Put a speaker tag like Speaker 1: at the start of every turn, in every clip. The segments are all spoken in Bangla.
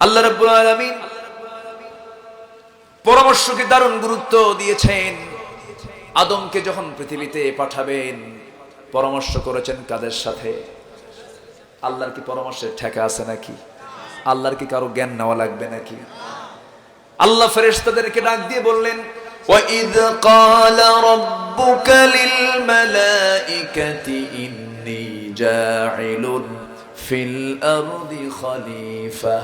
Speaker 1: আল্লাহ রাব্বুল আলামিন পরামর্শকে দারুণ গুরুত্ব দিয়েছেন আদমকে যখন পৃথিবীতে পাঠাবেন পরামর্শ করেছেন কাদের সাথে আল্লাহর কি পরামর্শের ঠেকা আছে নাকি আল্লাহর কি কারো জ্ঞান নেওয়া লাগবে নাকি আল্লাহ ফেরেশতাদেরকে ডাক দিয়ে বললেন
Speaker 2: وإذ قال ربك للملائكة إني جاعل في الأرض خليفة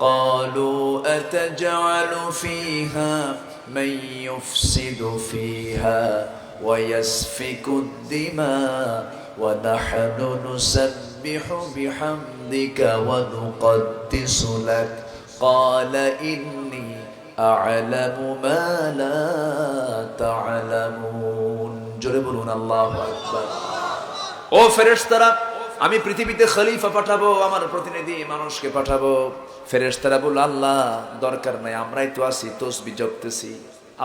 Speaker 2: قالوا أتجعل فيها من يفسد فيها ويسفك الدماء ونحن نسبح بحمدك ونقدس لك قال إني أعلم ما لا تعلمون জোরে বলুন আল্লাহু আকবার
Speaker 1: ও ফেরেশতারা আমি পৃথিবীতে খলিফা পাঠাবো, আমার প্রতিনিধি মানুষকে পাঠাবো। ফেরেশতারা বলল, আল্লাহ, দরকার নাই, আমরাই তো আছি, তসবি জপতেছি,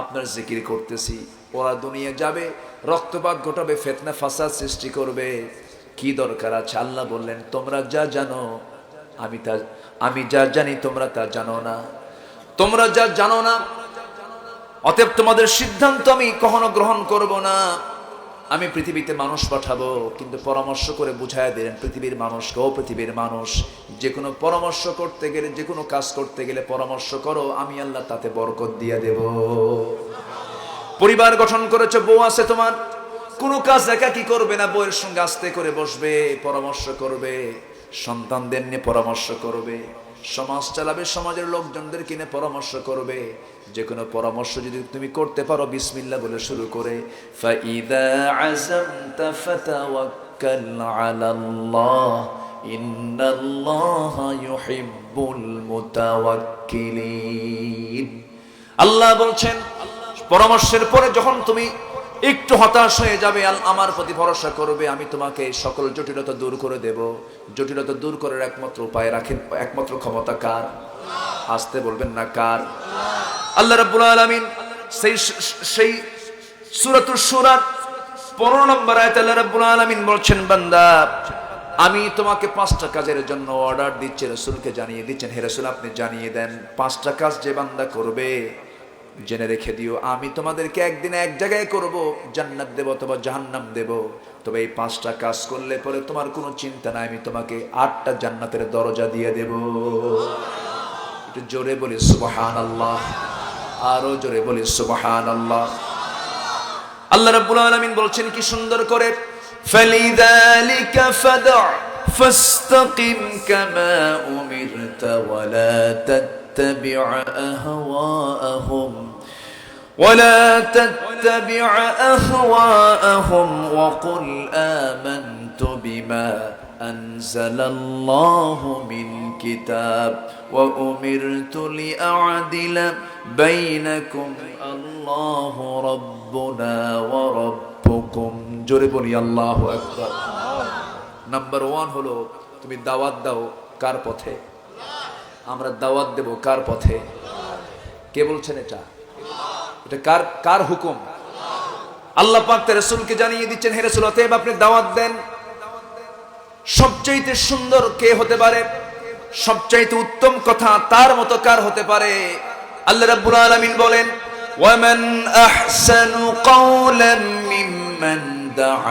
Speaker 1: আপনার জিকির করতেছি। ওরা দুনিয়া যাবে, রক্তপাত ঘটাবে, ফেতনা ফাসাদ সৃষ্টি করবে। কি দরকার আছে? আল্লাহ বললেন, তোমরা যা জানো, আমি তা, আমি যা জানি, তোমরা তা জানো না। তোমরা যা জানো না, অতএব তোমাদের সিদ্ধান্ত আমি কখনো গ্রহণ করব না। আমি পৃথিবীতে মানুষ পাঠাবো, কিন্তু পরামর্শ করে বুঝায় দিলেন, পৃথিবীর মানুষ ও পৃথিবীর মানুষ। যে কোনো পরামর্শ করতে গেলে, যে কোনো কাজ করতে গেলে পরামর্শ করো, আমি আল্লাহ তাতে বরকত দিয়ে দেব। পরিবার গঠন করেছ, বউ আছে তোমার? কোনো কাজ একা কি করবে না, বউয়ের সঙ্গে আস্তে করে বসবে, পরামর্শ করবে, সন্তানদের নিয়ে পরামর্শ করবে। সমাজ চালাবে, সমাজের লোকজনদের কিনে পরামর্শ করবে। যে কোনো পরামর্শ যদি তুমি করতে পারো বিসমিল্লা বলে শুরু করে আল্লাহ বলছেন, পরামর্শের পরে যখন তুমি একটু হতাশ হয়ে যাবে আমার প্রতি ভরসা করবে, আমি তোমাকে সকল জটিলতা দূর করে দেব। জটিলতা দূর করার একমাত্র উপায় রাখেন, একমাত্র ক্ষমতা কার? আসতে বলবেন না কার? আল্লাহ রাব্বুল আলামিন সেই সেই সূরাতুর সূরার 15 নম্বর আয়াতে আল্লাহ রাব্বুল আলামিন বলছেন, বান্দা, আমি তোমাকে পাঁচটা কাজের জন্য অর্ডার দিচ্ছি, রসুলকে জানিয়ে দিচ্ছেন। হে রসুল, আপনি জানিয়ে দেন, পাঁচটা কাজ যে বান্দা করবে জেনে রেখে দিও আমি তোমাদেরকে একদিন এক জায়গায় করব জান্নাত দেব অথবা জাহান্নাম দেব তবে এই পাঁচটা কাজ করলে পরে তোমার কোনো চিন্তা নাই আমি তোমাকে আটটা জান্নাতের দরজা দিয়ে দেব একটু জোরে বলি সুবহান আল্লাহ আরো জোরে বলি সুবহান আল্লাহ আল্লাহ রাব্বুল আলামিন বলছেন কি সুন্দর করে
Speaker 2: فلذلك فدع فاستقم كما أمرت ولا تتبع أهواءهم ولا تتبع أهواءهم وقل آمنت بما أنزل الله من كتاب وأمرت لأعدل بينكم الله ربنا وربكم
Speaker 1: জোরে বলি আল্লাহ আকবার নাম্বার ওয়ান হলো তুমি দাওয়াত দাও কার পথে আমরা দাওয়াত দেব কার পথে? কে বলছেন এটা? এটা কার কার হুকুম? আল্লাহ পাক রসুলকে জানিয়ে দিচ্ছেন, হে রসুল, অতএব আপনি দাওয়াত দেন। সবচাইতে সুন্দর কে হতে পারে? সবচাইতে উত্তম কথা তার মতো কার হতে পারে? আল্লাহ রাব্বুল আলামিন বলেন,
Speaker 2: ওয়ামান আহসানু কাওলাম মিম্মান দাআ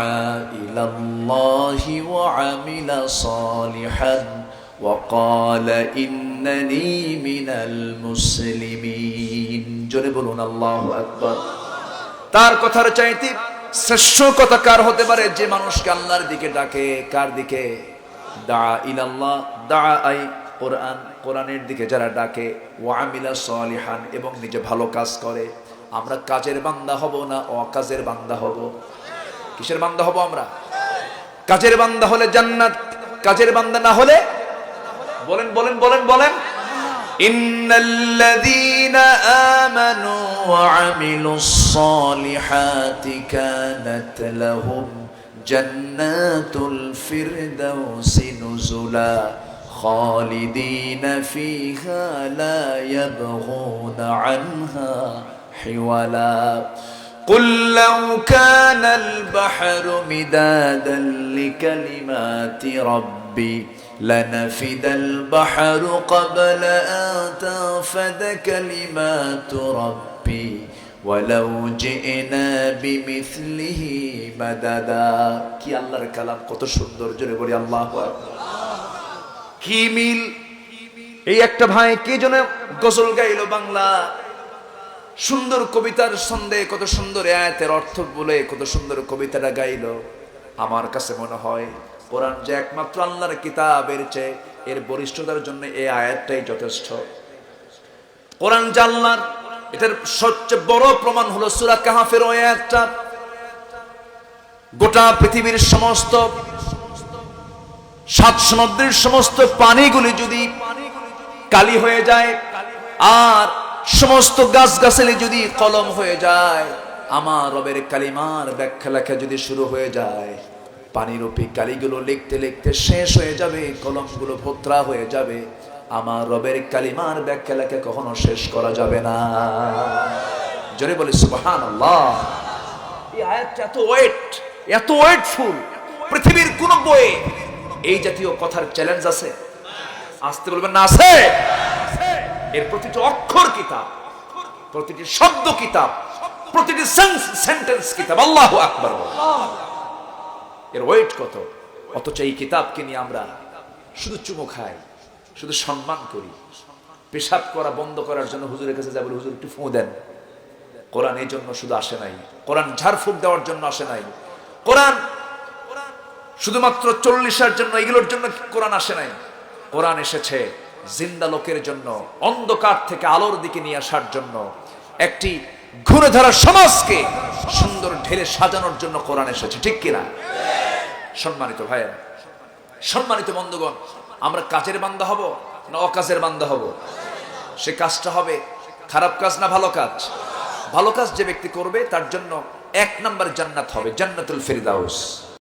Speaker 2: ইলা আল্লাহি ওয়া আমিলা সালিহান। وقال إنني من المسلمين جربون الله أكبر
Speaker 1: তার কথার চাইতে শ্রেষ্ঠ কথা কার হতে পারে যে মানুষকে আল্লাহর দিকে ডাকে কার দিকে দা ইলাল্লাহ দা আই কোরআন কোরআনের দিকে যারা ডাকে ওয়ামিলা সলিহান এবং নিজে ভালো কাজ করে আমরা কাজের বান্দা হব না অকাজের বান্দা হব কিসের বান্দা হব আমরা কাজের বান্দা হলে জান্নাত কাজের বান্দা না হলে বলেন বলেন বলেন বলেন
Speaker 2: إن الذين آمنوا وعملوا الصالحات كانت لهم جنات الفردوس نزلا خالدين فيها لا يبغون عنها حولا قل لو كان البحر مدادا لكلمات ربي لنفد البحر قبل أن تنفد كلمات ربي ولو جئنا بمثله مددا
Speaker 1: কি আল্লাহর কালাম কত সুন্দর জোরে বলি আল্লাহ কি মিল এই একটা ভাই কে জন্য গজল গাইলো বাংলা সুন্দর কবিতার সন্দেহ কত সুন্দর আয়াতের অর্থ বলে কত সুন্দর কবিতাটা গাইল। আমার কাছে মনে হয় কোরআন যে একমাত্র আল্লাহর কিতাবের চেয়ে এর বরিষ্ঠতার জন্য এই আয়াতটাই যথেষ্ট। কোরআন যে আল্লাহর, এটার সবচেয়ে বড় প্রমাণ হলো সুরা কাহাফের ওই আয়াতটা। গোটা পৃথিবীর সমস্ত সাত সমুদ্রের সমস্ত পানিগুলি যদি কালি হয়ে যায়, আর সমস্ত গাছ গাছালি যদি কলম হয়ে যায়, আমার রবের কালিমার ব্যাখ্যা লেখা যদি শুরু হয়ে যায়, পানিরূপী কালিগুলো লিখতে লিখতে শেষ হয়ে যাবে, কলমগুলো ভোত্রা হয়ে যাবে, আমার রবের কালিমার ব্যাখ্যা লেখা কখনো শেষ করা যাবে না। জোরে বলি সুবহান আল্লাহ এই আয়াতটা এত ওয়েট, এত ওয়েটফুল। পৃথিবীর কোন বইয়ে এই জাতীয় কথার চ্যালেঞ্জ আছে? আসতে বলবেন না, আছে? এর প্রতিটি অক্ষর কিতাব, প্রতিটি শব্দ কিতাব, প্রতিটি সেন্টেন্স কিতাব। আল্লাহ আকবর এর ওয়েট কত? অথচ এই কিতাবকে নিয়ে আমরা শুধু চুমো খাই, শুধু সম্মান করি। পেশাব করা বন্ধ করার জন্য হুজুরের কাছে যাব হুজুর একটু ফু দেন। কোরআন এই জন্য শুধু আসে নাই। কোরআন ঝাড়ফুঁক দেওয়ার জন্য আসে নাই। কোরআন শুধুমাত্র চল্লিশের জন্য, এগুলোর জন্য কোরআন আসে নাই। কোরআন এসেছে। জিন্দা লোকের জন্য, অন্ধকার থেকে আলোর দিকে নিয়ে আসার জন্য, একটি ঘুরে ধরা সমাজকে সুন্দর ঢেলে সাজানোর জন্য কোরআন এসেছে, ঠিক কিনা? সম্মানিত ভাইয়া সম্মানিত বন্ধুগণ, আমরা কাজের বান্দা হব না অকাজের বান্দা হব? সে কাজটা হবে খারাপ কাজ না ভালো কাজ? ভালো কাজ যে ব্যক্তি করবে, তার জন্য এক নম্বর জান্নাত হবে, জান্নাতুল ফেরিদাউস।